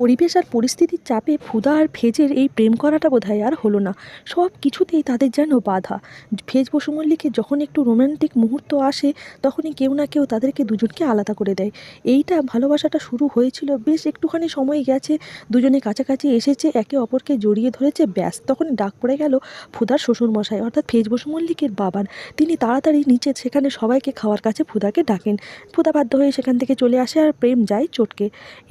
পরিবেশ আর পরিস্থিতির চাপে ফুদা আর ফেজের এই প্রেম করাটা বোধহয় আর হলো না। সব কিছুতেই তাদের যেন বাধা। ফেজ বসু মল্লিকের যখন একটু রোম্যান্টিক মুহূর্ত আসে, তখনই কেউ না কেউ তাদেরকে দুজনকে আলাদা করে দেয়। এইটা ভালোবাসাটা শুরু হয়েছিল, বেশ একটুখানি সময় গেছে। দুজনে কাছাকাছি এসেছে, একে অপরকে জড়িয়ে ধরেছে, ব্যাস, তখন ডাক পড়ে গেল ফুদার শ্বশুরমশাই, অর্থাৎ ফেজ বসুমল্লিকের বাবার। তিনি তাড়াতাড়ি নিচে, সেখানে সবাইকে খাওয়ার কাছে ফুদাকে ডাকেন। ফুদা বাধ্য হয়ে সেখান থেকে চলে আসে আর প্রেম যায় চটকে।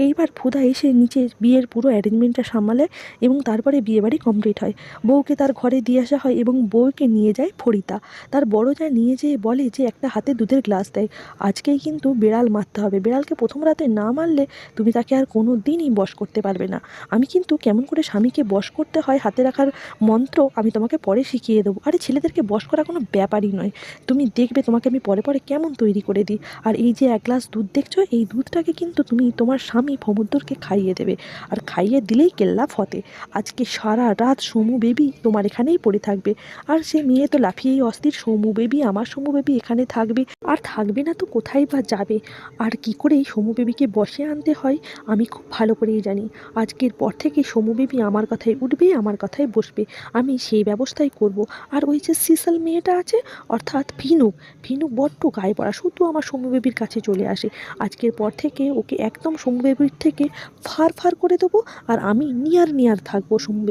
এইবার ফুদা এসে নিচে বিয়ের পুরো অ্যারেঞ্জমেন্টটা সামলায় এবং তারপরে বিয়েবাড়ি কমপ্লিট হয়। বউকে তার ঘরে দিয়ে আসা হয় এবং বউকে নিয়ে যায় ফরিতা তার বড় যা নিয়ে যেয়ে বলে যে, একটা হাতে দুধের গ্লাস দেয়। আজকেই কিন্তু বিড়াল মারতে হবে। বিড়ালকে প্রথম রাতে না মারলে তুমি তাকে আর কোনো দিনই বশ করতে পারবে না। আমি কিন্তু কেমন করে স্বামীকে বশ করতে হয়, হাতে রাখার মন্ত্র আমি তোমাকে পরে শিখিয়ে দেবো। আরে, ছেলেদেরকে বশ করা কোনো ব্যাপারই নয়। তুমি দেখবে তোমাকে আমি পরে পরে কেমন তৈরি করে দিই। আর এই যে এক গ্লাস দুধ দেখছ, এই দুধটাকে কিন্তু তুমি তোমার স্বামী ভমুদ্দরকে খাইয়ে দেবে। আর খাইয়ে দিলেই কেল্লা ফতে আজকে সারা রাত সমু বেবি তোমার এখানেই পড়ে থাকবে। আর সে মেয়ে তো লাফিয়েই অস্থির। সমু বেবি, আমার সমু বেবি এখানে থাকবে। আর থাকবে না তো কোথায় বা যাবে? আর কি করে এই সমু বেবিকে বসে আনতে হয়, আমি খুব ভালো করেই জানি। আজকের পর থেকে সমু বেবি আমার কথায় উঠবে, আমার কথায় বসবে। আমি সেই ব্যবস্থাই করব। আর ওই যে সিসাল মেয়েটা আছে, অর্থাৎ ফিনুক ভিনুক বড্ড গায়ে পড়া। শুধু আমার সমু বেবির কাছে চলে আসে। আজকের পর থেকে ওকে একদম সমু বেবির থেকে ফার ফার করে দেবো আর আমি নিয়ার নিয়ার থাকব সমু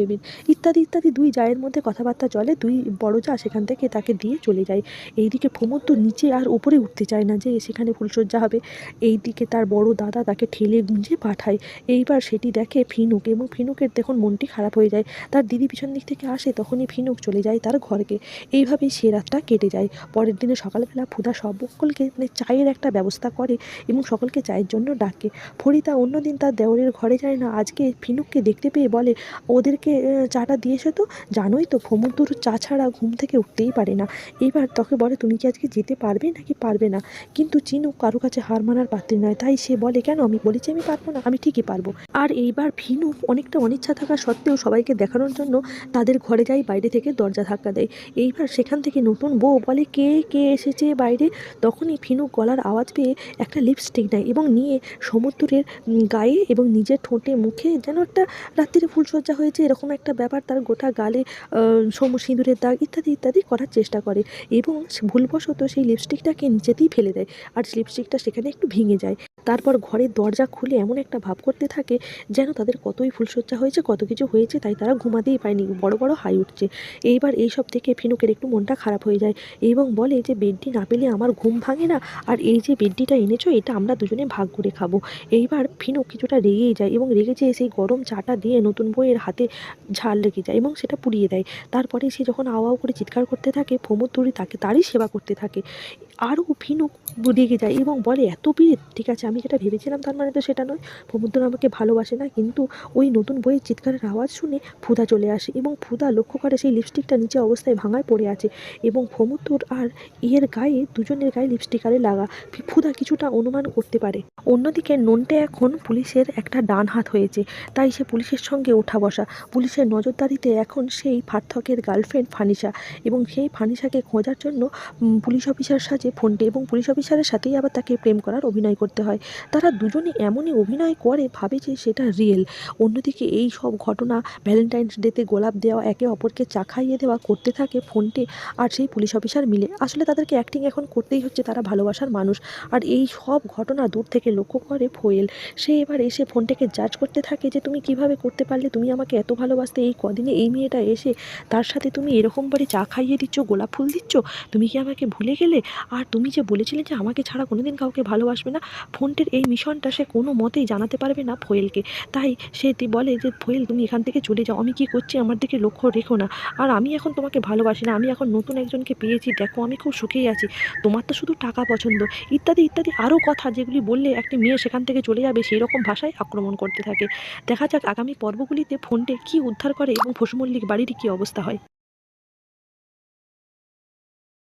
ইত্যাদি ইত্যাদি দুই জায়ের মধ্যে কথাবার্তা চলে, দুই বড় যা সেখান থেকে তাকে দিয়ে চলে যায়। এইদিকে প্রমোদ তো নিচে আর উপরে উঠতে চায় না যে সেখানে ফুলসজ্জা হবে। এইদিকে তার বড় দাদা তাকে ঠেলে গুঁজে পাঠায়। এইবার সেটি দেখে ফিনুক এবং ফিনুকের দেখুন মনটি খারাপ হয়ে যায়। তার দিদি পিছন দিক থেকে আসে, তখনই ফিনুক চলে যায় তার ঘরকে। এইভাবেই সে রাতটা কেটে যায়। পরের দিনে সকালবেলা ফুদা সকলকে মানে চায়ের একটা ব্যবস্থা করে এবং সকলকে চায়ের জন্য ডাকে। ফরিদা অন্যদিন তার দেওরের ঘরে যায় না। আজকে ফিনুককে দেখতে পেয়ে বলে, ওদেরকে চাটা দিয়েছে তো? জানোই তো ফমুদ্দুর চা ছাড়া ঘুম থেকে উঠতেই পারে না। এইবার তোকে বলে, তুমি কি আজকে যেতে পারবে নাকি পারবে না? কিন্তু চিনুক কারও কাছে হার মানার পাত্রী নয়। তাই সে বলে, কেন? আমি বলেছি আমি পারব না। আমি ঠিকই পারব। আর এইবার ফিনুক অনেকটা অনিচ্ছা থাকা সত্ত্বেও সবাইকে দেখানোর জন্য তাদের ঘরে যায়, বাইরে থেকে দরজা ধাক্কা দেয়। এইবার সেখান থেকে নতুন বউ বলে, কে কে এসেছে বাইরে? তখনই ফিনুক গলার আওয়াজ পেয়ে একটা লিপস্টিক নেয় এবং নিয়ে সমুদ্রের গায়ে এবং নিজের ঠোঁটে, মুখে যেন একটা রাত্রিরে ফুলসজ্জা হয়েছে, এরকম একটা ব্যাপার তার গোটা গালে সম সিঁদুরের দাগ ইত্যাদি ইত্যাদি করার চেষ্টা করে এবং ভুলবশত সেই লিপস্টিকটাকে নিচেতেই ফেলে দেয়। আর লিপস্টিকটা সেখানে একটু ভেঙে যায়। তারপর ঘরের দরজা খুলে এমন একটা ভাব করতে থাকে যেন তাদের কতই ফুলসজ্জা হয়েছে, কত কিছু হয়েছে তাই তারা ঘুমাতেই পায়নি। বড় বড় হাই উঠছে। এইবার এইসব থেকে ফিনুকের একটু মনটা খারাপ হয়ে যায় এবং বলে যে বেডটি না পেলে আমার ঘুম ভাঙে না, আর এই যে বেডটিটা এনেছো, এটা আমরা দুজনে ভাগ করে খাব। এইবার ফিনুক কিছুটা রেগেই যায় এবং রেগে যেয়ে সেই গরম চাটা দিয়ে নতুন বইয়ের হাতে ঝাল লেগে যায় এবং সেটা পুড়িয়ে দেয়। তারপরে সে যখন আওয়া করে চিৎকার করতে থাকে ফমুদ্দুরি তাকে তারই সেবা করতে থাকে। আরও ফিনুক রেগে যায় এবং বলে, এত বীর ঠিক আছে, আমি যেটা ভেবেছিলাম তার মানে তো সেটা নয়। ফমুদ্দুর আমাকে ভালোবাসে না, কিন্তু ওই নতুন বইয়ের চিৎকারের আওয়াজ শুনে ফুদা চলে আসে এবং ফুদা লক্ষ্য করে সেই লিপস্টিকটা নিচে অবস্থায় ভাঙায় পড়ে আছে এবং ফমুদ্দুর আর এর গায়ে, দুজনের গায়ে লিপস্টিক আরে লাগা। ফুদা কিছুটা অনুমান করতে পারে। অন্যদিকে নন্টে এখন পুলিশের একটা ডান হাত হয়েছে, তাই সে পুলিশের সঙ্গে ওঠা বসা। পুলিশের নজরদারিতে এখন সেই পার্থকের গার্লফ্রেন্ড ফানিসা এবং সেই ফানিসাকে খোঁজার জন্য পুলিশ অফিসার সাজে ফোনটে এবং পুলিশ অফিসারের সাথেই আবার তাকে প্রেম করার অভিনয় করতে হয়। তারা দুজনে এমনই অভিনয় করে, ভাবে যে সেটা রিয়েল অন্যদিকে এই সব ঘটনা ভ্যালেন্টাইন্স ডেতে গোলাপ দেওয়া, একে অপরকে চা খাইয়ে দেওয়া করতে থাকে ফোনটি আর সেই পুলিশ অফিসার মিলে। আসলে তাদেরকে অ্যাক্টিং এখন করতেই হচ্ছে, তারা ভালোবাসার মানুষ। আর এই সব ঘটনা দূর থেকে লক্ষ্য করে ফোয়েল সে এবার এসে ফোনটাকে জাজ করতে থাকে যে, তুমি কীভাবে করতে পারলে? তুমি আমাকে এত ভালোবাসতে, এই কদিনে এই মেয়েটা এসে তার সাথে তুমি এরকমবারে চা খাইয়ে দিচ্ছ, গোলাপ ফুল দিচ্ছ? তুমি কি আমাকে ভুলে গেলে? আর তুমি যে বলেছিলে যে আমাকে ছাড়া কোনোদিন কাউকে ভালোবাসবে না, ফোনটির এই মিশনটা সে কোনো মতেই জানাতে পারবে না ফোয়েলকে। তাই সে বলে যে, ফোয়েল, তুমি এখান থেকে চলে যাও, আমি কি করছি আমার দিকে লক্ষ্য রেখো না। আর আমি এখন তোমাকে ভালোবাসি না, আমি এখন নতুন একজনকে পেয়েছি, দেখো আমি খুব সুখেই আছি। তোমার তো শুধু টাকা পছন্দ। ইত্যাদি ইত্যাদি আরও কথা যেগুলি বললে একটি মেয়ে সেখান থেকে চলে যাবে সেই রকম ভাষায় আক্রমণ করতে থাকে। দেখা যাক আগামী পর্বগুলিতে ফোনটে কী উদ্ধার করে এবং ফসুমল্লিক বাড়ির কী অবস্থা হয়।